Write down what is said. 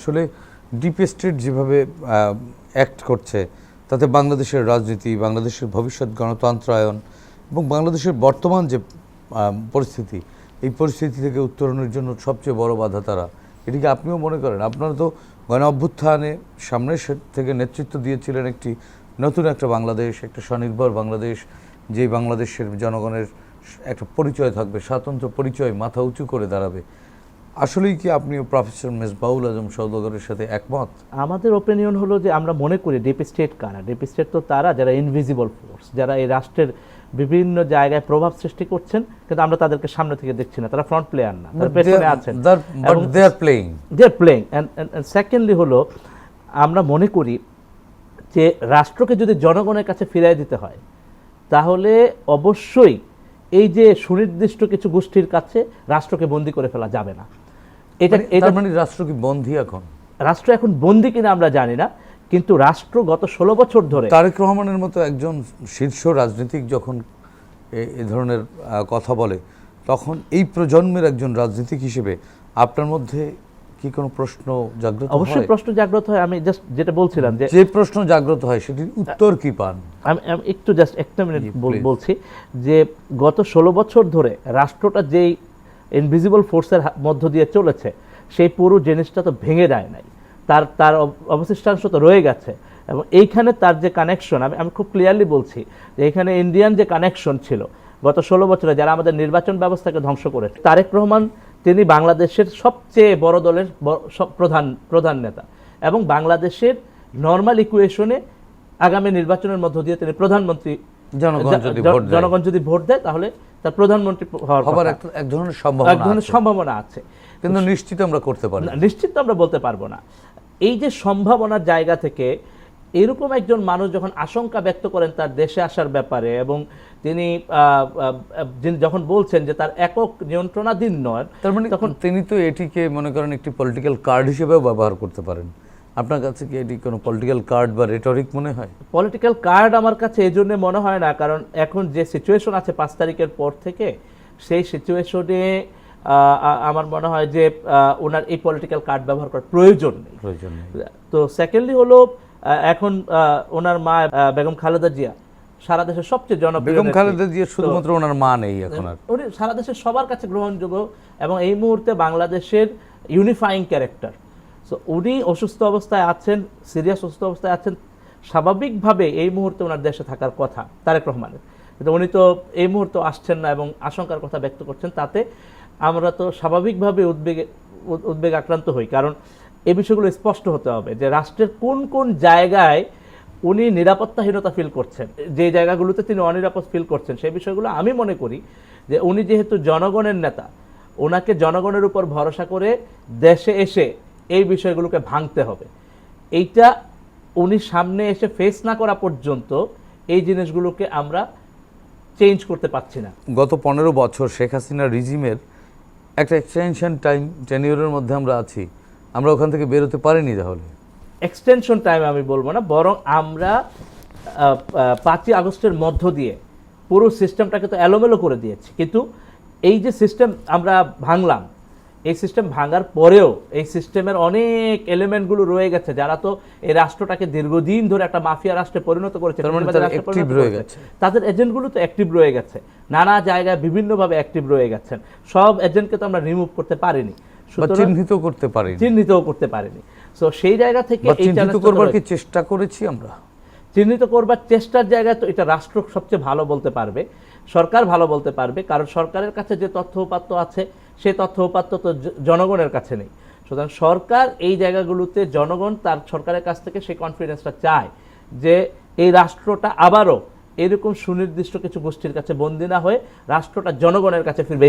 আসলে deep state যেভাবে act করছে, তাতে বাংলাদেশের রাজনীতি, বাংলাদেশের ভবিষ্যৎ গণতন্ত্রায়ন এবং বাংলাদেশের বর্তমান যে পরিস্থিতি, এই পরিস্থিতি থেকে উত্তরণের জন্য সবচেয়ে বড় বাধা তারা। এটিকে আপনিও মনে করেন, আপনারা তো গণ অভ্যুত্থানে সামনের থেকে নেতৃত্ব দিয়েছিলেন একটি নতুন একটা বাংলাদেশ, একটা স্বনির্ভর বাংলাদেশ, যেই বাংলাদেশের জনগণের একটা পরিচয় থাকবে স্বাতন্ত্র্য পরিচয় মাথা উঁচু করে দাঁড়াবে। আসলেই কি আপনি প্রফেসর মেজবাউল আজম সৌদাগরের সাথে একমত? আমাদের ওপিনিয়ন হলো যে আমরা মনে করি ডিপ স্টেট কারা? ডিপ স্টেট তো তারা যারা ইনভিজিবল ফোর্স যারা এই রাষ্ট্রের বিভিন্ন জায়গায় প্রভাব সৃষ্টি করছেন কিন্তু আমরা তাদেরকে সামনে থেকে দেখছি না। তারা ফ্রন্ট প্লেয়ার না তারা পেছনে আছেন। But they are playing they are playing secondly হলো আমরা মনে করি যে রাষ্ট্রকে যদি জনগণের কাছে ফিরিয়ে দিতে হয় তাহলে অবশ্যই এই যে সুনির্দিষ্ট কিছু গোষ্ঠীর কাছে রাষ্ট্রকে বন্দি করে ফেলা যাবে না। এটা এটা মানে রাষ্ট্র কি বন্ধী এখন? রাষ্ট্র এখন বন্দি কিনা আমরা জানি না কিন্তু রাষ্ট্র গত ষোলো বছর ধরে তারেক রহমানের মতো একজন শীর্ষ রাজনীতিক যখন এ- ধরনের কথা বলে তখন এই প্রজন্মের একজন রাজনীতিক হিসেবে আপনার মধ্যে কি কোনো প্রশ্ন জাগ্রত অবশ্যই প্রশ্ন জাগ্রত হয়। আমি জাস্ট যেটা বলছিলাম যে যে প্রশ্ন জাগ্রত হয় সেটির উত্তর কি পান? আমি একটু জাস্ট একটা মিনিট. বলছি যে গত ষোলো বছর ধরে রাষ্ট্রটা যেই ইনভিজিবল ফোর্সের মধ্য দিয়ে চলেছে। সেই পুরো জিনিসটা তো ভেঙে যায় নাই। তার তার অব- অবশিষ্টাংশ তো রয়ে গেছে। এবং এইখানে তার যে কানেকশন আমি আমি খুব ক্লিয়ারলি বলছি যে এখানে ইন্ডিয়ান যে কানেকশন ছিল, গত ষোলো বছরে যারা আমাদের নির্বাচন ব্যবস্থাকে ধ্বংস করেছে, তারেক রহমান তিনি বাংলাদেশের সবচেয়ে বড় দলের প্রধান প্রধান নেতা। এবং বাংলাদেশের নর্মাল ইকুয়েশনে আগামী নির্বাচনের মধ্য দিয়ে তিনি প্রধানমন্ত্রী জনগণ যদি ভোট দেয়। তাহলে তার প্রধানমন্ত্রী হওয়ার এক- ধরনের এক ধরনের সম্ভাবনা আছে। কিন্তু নিশ্চিত আমরা করতে পারি না, নিশ্চিত আমরা বলতে পারব না। এই যে সম্ভাবনার জায়গা থেকে এরকম একজন মানুষ যখন আশঙ্কা ব্যক্ত করেন তার দেশে আসার ব্যাপারে এবং তিনি যখন বলছেন যে তার একক নিয়ন্ত্রণাধীন নয় তার মানে তখন তিনি তো এটিকে মনে করেন একটি পলিটিক্যাল কার্ড হিসেবেও ব্যবহার করতে পারেন। আপনার কাছে কি এটি কোনো পলিটিক্যাল কার্ড বা রেটরিক মনে হয়? পলিটিক্যাল কার্ড আমার কাছে এই জন্য মনে হয় না কারণ এখন যে সিচুয়েশন আছে পাঁচ তারিখের পর থেকে সেই সিচুয়েশনে আমার মনে হয় যে ওনার এই পলিটিক্যাল কার্ড ব্যবহার করার প্রয়োজন নেই। প্রয়োজন নেই। তো সেকেন্ডলি হলো এখন ওনার মা বেগম খালেদা জিয়া সারা দেশের সবচেয়ে জনপ্রিয় বেগম খালেদা জিয়া শুধুমাত্র ওনার মা নেই এখন আর। উনি সারা দেশের সবার কাছে গ্রহণযোগ্য এবং এই মুহূর্তে বাংলাদেশের ইউনিফাইং ক্যারেক্টার সো উনি অসুস্থ অবস্থায় আছেন, সিরিয়াস অসুস্থ অবস্থায় আছেন, স্বাভাবিকভাবে এই মুহূর্তে ওনার দেশে থাকার কথা, তারেক রহমানের। কিন্তু উনি তো এই মুহূর্তে আসছেন না এবং আশঙ্কার কথা ব্যক্ত করছেন, তাতে আমরা তো স্বাভাবিকভাবে উদ্বেগে উদ্বেগ আক্রান্ত হই। কারণ এই বিষয়গুলো স্পষ্ট হতে হবে যে রাষ্ট্রের কোন কোন জায়গায় উনি নিরাপত্তাহীনতা ফিল করছেন। যে জায়গাগুলোতে তিনি অনিরাপদ ফিল করছেন, সেই বিষয়গুলো আমি মনে করি যে উনি যেহেতু জনগণের নেতা ওনাকে জনগণের উপর ভরসা করে দেশে এসে এই বিষয়গুলোকে ভাঙতে হবে। এইটা উনি সামনে এসে ফেস না করা পর্যন্ত এই জিনিসগুলোকে আমরা চেঞ্জ করতে পারছি না। গত পনেরো বছর শেখ হাসিনা রিজিমের একটা এক্সটেনশন টাইম টেনিওরের মধ্যে আমরা আছি। আমরা ওখান থেকে বেরোতে পারিনি তাহলে। এক্সটেনশন টাইম আমি বলব না বরং আমরা পাঁচই আগস্টের মধ্য দিয়ে পুরো সিস্টেমটাকে তো এলোমেলো করে দিয়েছি। কিন্তু এই যে সিস্টেম আমরা ভাঙলাম এই সিস্টেম ভাঙার পরেও এই সিস্টেমের অনেক এলিমেন্টগুলো রয়ে গেছে যারা তো এই রাষ্ট্রটাকে দীর্ঘদিন ধরে একটা মাফিয়া রাষ্ট্রে পরিণত করেছে মানে। তাদের এজেন্টগুলো তো অ্যাক্টিভ রয়ে গেছে। নানা জায়গায় বিভিন্নভাবে অ্যাক্টিভ রয়ে গেছেন। সব এজেন্টকে তো আমরা রিমুভ করতে পারিনি। চিহ্নিত করতে পারিনি। চিহ্নিতও করতে পারিনি। সো সেই জায়গা থেকে চিহ্নিত করবার কি চেষ্টা করেছি আমরা? চিহ্নিত করবার চেষ্টার জায়গায় তো এটা রাষ্ট্র সবচেয়ে ভালো বলতে পারবে। সরকার ভালো বলতে পারবে। কারণ সরকারের কাছে যে তথ্য উপাত্ত আছে সেই তথ্য উপাত্ত তো জনগণের কাছে নেই। সুতরাং সরকার এই জায়গাগুলোতে জনগণ তার সরকারের কাছ থেকে সেই কনফিডেন্সটা চায় যে এই রাষ্ট্রটা আবারও এরকম সুনির্দিষ্ট কিছু গোষ্ঠীর কাছে বন্দী না হয়ে রাষ্ট্রটা জনগণের কাছে ফিরবে।